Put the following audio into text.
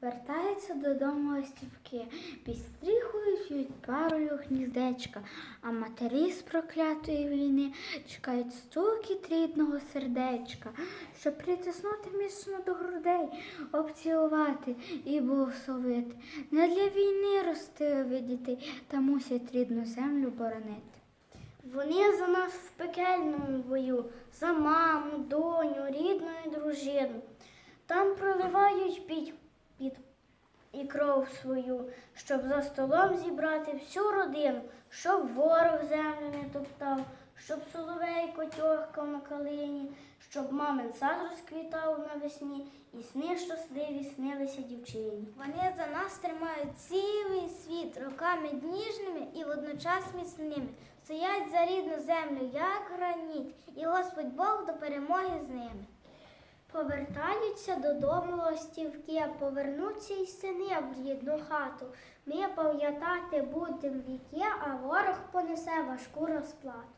Вертаються додому ластівки, підстріхують парою гніздечка, а матері з проклятої війни чекають стукіт рідного сердечка, щоб притиснути міцно до грудей, обцілувати і благословити. Не для війни ростили дітей та мусять рідну землю боронити. Вони за нас в пекельному бою, за маму, доню, рідну і дружину. Там проливають під, під і кров свою, щоб за столом зібрати всю родину, щоб ворог землю не топтав, щоб соловейко тьохкав на калині, щоб мамин сад розквітав навесні, і сни щасливі снилися дівчині. Вони за нас тримають цілий світ руками ніжними і водночас міцними. Стоять за рідну землю, як граніт, і Господь Бог до перемоги з ними. Повертаються додому ластівки, повернуться й сини в рідну хату. Ми пам'ятати будем віки, а ворог понесе важку розплату.